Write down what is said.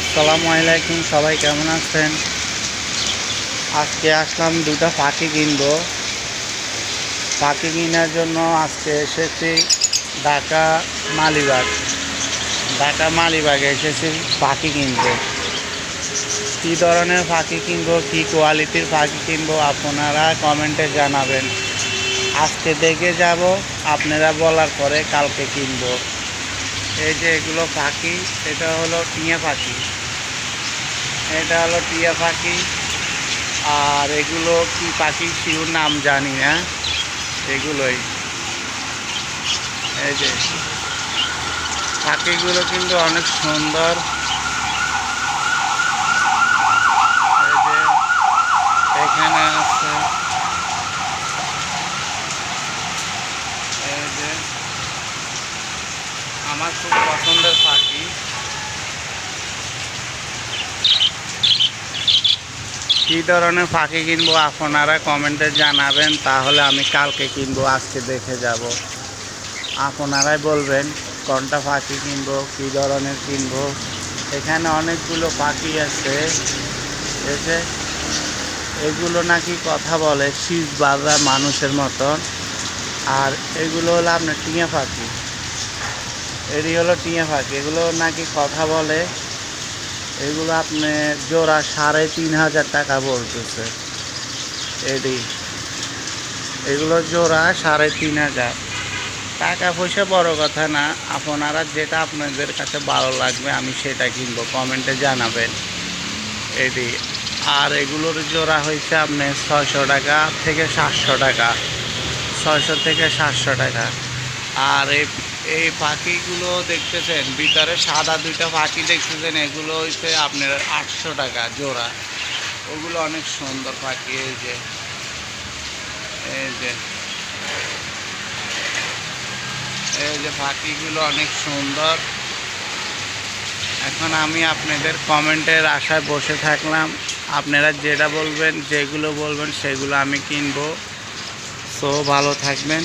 আসসালামু আলাইকুম, সবাই কেমন আছেন? আজকে আসলাম দুটো পাখি কিনবো। পাখি কেনার জন্য আজকে এসেছি ঢাকা মালিবাগ। ঢাকা মালিবাগে এসেছি পাখি কিনতে কী ধরনের পাখি কিনবো, কী কোয়ালিটির পাখি কিনবো, আপনারা কমেন্টে জানাবেন। আজকে দেখে যাব, আপনারা বলার পরে কালকে কিনবো। এই যে এগুলো পাখি, এটা হলো টিয়া পাখি। এটা হলো টিয়া পাখি। আর এগুলো কি পাখি? শিউর নাম জানি না এগুলোই। এই যে। পাখিগুলো কিন্তু অনেক সুন্দর এই যে এখানে আছে এই যে আমার খুব পছন্দের পাখি। কী ধরনের পাখি কিনবো আপনারা কমেন্টে জানাবেন, তাহলে আমি কালকে কিনবো, আজকে দেখে যাব। আপনারাই বলবেন, কোনটা পাখি কিনবো, কী ধরনের কিনবো। এখানে অনেকগুলো পাখি আছে, এসে এগুলো নাকি কথা বলে শীষ বাজার মানুষের মতন। আর এগুলো হলো আপনার টিয়া পাখি। এটি হলো টিয়া পাখি এগুলো নাকি কথা বলে। এগুলো আপনি জোড়া সাড়ে তিন হাজার টাকা বলতেছে। এডি এগুলো জোড়া সাড়ে তিন হাজার। টাকা পয়সা বড় কথা না। আপনারা যেটা আপনাদের কাছে ভালো লাগবে, আমি সেটা কিনবো। কমেন্টে জানাবেন। এটি। আর এগুলোর জোড়া হয়েছে আপনি ছয়শো টাকা থেকে সাতশো টাকা। ছয়শো থেকে সাতশো টাকা। আর এই এই পাখিগুলো দেখতেছেন? ভিতরে সাদা দুইটা পাখি দেখতেছেন, এগুলো হচ্ছে আপনার আটশো টাকা জোড়া। ওগুলো অনেক সুন্দর পাখি, এই যে এই যে এই যে পাখিগুলো অনেক সুন্দর। এখন আমি আপনাদের কমেন্টের আশায় বসে থাকলাম। আপনারা যেটা বলবেন, যেগুলো বলবেন, সেগুলো আমি কিনবো। সো, ভালো থাকবেন।